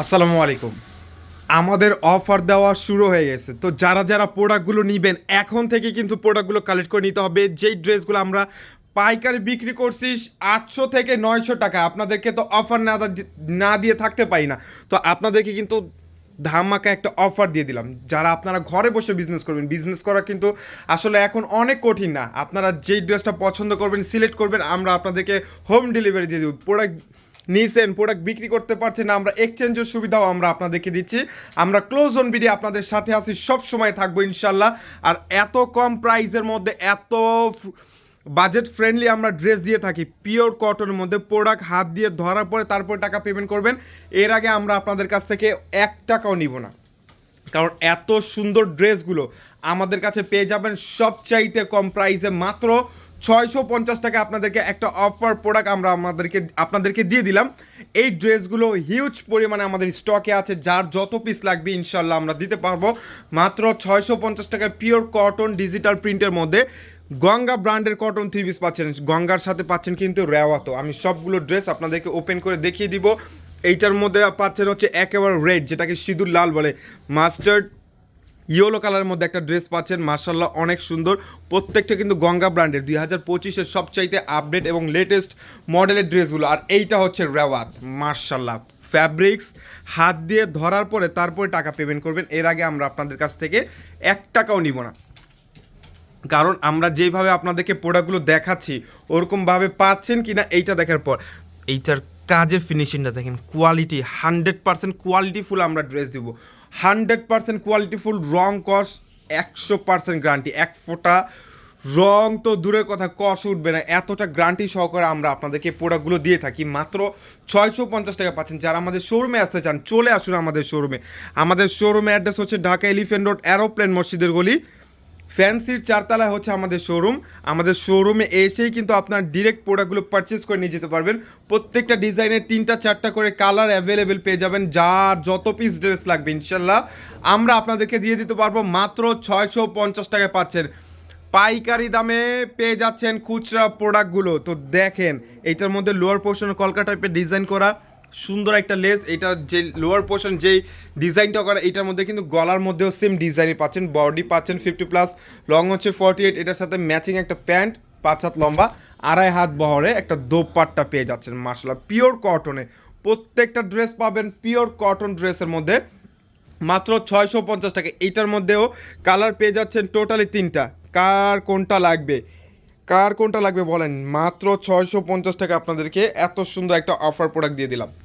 আসসালামু আলাইকুম। আমাদের অফার দেওয়া শুরু হয়ে গেছে। তো যারা যারা প্রোডাক্টগুলো নেবেন, এখন থেকে কিন্তু প্রোডাক্টগুলো কালেক্ট করে নিতে হবে। যেই ড্রেসগুলো আমরা পাইকারি বিক্রি করছি, আটশো থেকে নয়শো টাকা। আপনাদেরকে তো অফার না না দিয়ে থাকতে পারি না। তো আপনাদেরকে কিন্তু ধামাকা একটা অফার দিয়ে দিলাম। যারা আপনারা ঘরে বসে বিজনেস করবেন বিজনেস করা কিন্তু আসলে এখন অনেক কঠিন না। আপনারা যেই ড্রেসটা পছন্দ করবেন সিলেক্ট করবেন, আমরা আপনাদেরকে হোম ডেলিভারি দিয়ে দেবো। প্রোডাক্ট নিয়েছেন প্রোডাক্ট বিক্রি করতে পারছেন আমরা এক্সচেঞ্জের সুবিধাও আমরা আপনাদেরকে দিচ্ছি। আমরা ক্লোজ অন বিডি আপনাদের সাথে আছি, সব সময় থাকব ইনশাল্লাহ আর এত কম প্রাইসের মধ্যে, এত বাজেট ফ্রেন্ডলি আমরা ড্রেস দিয়ে থাকি পিওর কটনের মধ্যে প্রোডাক্ট হাত দিয়ে ধরার পরে তারপরে টাকা পেমেন্ট করবেন। এর আগে আমরা আপনাদের কাছ থেকে এক টাকাও নিব না। কারণ এত সুন্দর ড্রেসগুলো আমাদের কাছে পেয়ে যাবেন সবচাইতে কম প্রাইসে মাত্র ছয়শো পঞ্চাশ টাকা আপনাদেরকে একটা অফার প্রোডাক্ট আমরা আমাদেরকে, আপনাদেরকে দিয়ে দিলাম। এই ড্রেসগুলো হিউজ পরিমাণে আমাদের স্টকে আছে, যার যত পিস লাগবে ইনশাল্লাহ আমরা দিতে পারব। মাত্র ছয়শো পঞ্চাশ টাকা পিওর কটন ডিজিটাল প্রিন্টের মধ্যে। গঙ্গা ব্র্যান্ডের কটন থ্রি পিস পাচ্ছেন। গঙ্গার সাথে পাচ্ছেন কিন্তু রেওয়াতো আমি সবগুলো ড্রেস আপনাদেরকে ওপেন করে দেখিয়ে দিব। এইটার মধ্যে পাচ্ছেন হচ্ছে একেবারে রেড যেটাকে সিঁদুর লাল বলে। মাস্টার্ড ইয়েলো কালারের মধ্যে একটা ড্রেস পাচ্ছেন মার্শাল্লাহ অনেক সুন্দর। প্রত্যেকটা কিন্তু গঙ্গা ব্র্যান্ডের দুই হাজার পঁচিশের সবচাইতে আপডেট এবং লেটেস্ট মডেলের ড্রেসগুলো আর এইটা হচ্ছে রেওয়াত মার্শাল্লাহ ফ্যাব্রিক্স হাত দিয়ে ধরার পরে তারপরে টাকা পেমেন্ট করবেন। এর আগে আমরা আপনাদের কাছ থেকে এক টাকাও নিব না। কারণ আমরা যেভাবে আপনাদেরকে প্রোডাক্টগুলো দেখাচ্ছি, ওরকমভাবে পাচ্ছেন কি না এইটা দেখার পর। এইটার কাজের ফিনিশিংটা দেখেন কোয়ালিটি হান্ড্রেড পার্সেন্ট কোয়ালিটিফুল আমরা ড্রেস দিব। হান্ড্রেড পার্সেন্ট কোয়ালিটিফুল রং কস একশো পার্সেন্ট গ্যারান্টি এক ফোঁটা। রং তো দূরের কথা কস উঠবে না। এতটা গ্যারান্টি সহকারে আমরা আপনাদেরকে প্রোডাক্টগুলো দিয়ে থাকি। মাত্র ছয়শো পঞ্চাশ টাকা পাচ্ছেন। যারা আমাদের শোরুমে আসতে চান, চলে আসুন আমাদের শোরুমে আমাদের শোরুমে অ্যাড্রেস হচ্ছে ঢাকা এলিফেন্ট রোড, অ্যারোপ্লেন মসজিদের গলি। ফ্যান্সির চারতলায় হচ্ছে আমাদের শোরুম আমাদের শোরুমে এসেই কিন্তু আপনার ডিরেক্ট প্রোডাক্টগুলো পারচেস করে নিয়ে যেতে পারবেন। প্রত্যেকটা ডিজাইনের তিনটা, চারটা করে কালার অ্যাভেলেবেল পেয়ে যাবেন। যার যত পিস ড্রেস লাগবে, ইনশাল্লাহ। আমরা আপনাদেরকে দিয়ে দিতে পারব মাত্র ছয়শো পঞ্চাশ টাকায় পাচ্ছেন। পাইকারি দামে পেয়ে যাচ্ছেন খুচরা প্রোডাক্টগুলো তো দেখেন, এইটার মধ্যে লোয়ার পোর্শন কলকা টাইপের ডিজাইন করা। সুন্দর একটা লেস এটার যে লোয়ার পোর্শন যেই ডিজাইনটা করা, এটার মধ্যে কিন্তু গলার মধ্যেও সেম ডিজাইনই পাচ্ছেন। বডি পাচ্ছেন ফিফটি প্লাস লং হচ্ছে ফর্টি এইট এটার সাথে ম্যাচিং একটা প্যান্ট, পাঁচ হাত লম্বা, আড়াই হাত বহরে একটা দোপাট্টা পেয়ে যাচ্ছেন মার্শাল্লাহ পিওর কটনে প্রত্যেকটা ড্রেস পাবেন পিওর কটন ড্রেসের মধ্যে। মাত্র ছয়শো পঞ্চাশ টাকা। এইটার মধ্যেও কালার পেয়ে যাচ্ছেন টোটালি তিনটা। কার কোনটা লাগবে? কার কোনটা লাগবে বলেন, মাত্র ছয়শো পঞ্চাশ টাকা আপনাদেরকে এত সুন্দর একটা অফার প্রোডাক্ট দিয়ে দিলাম।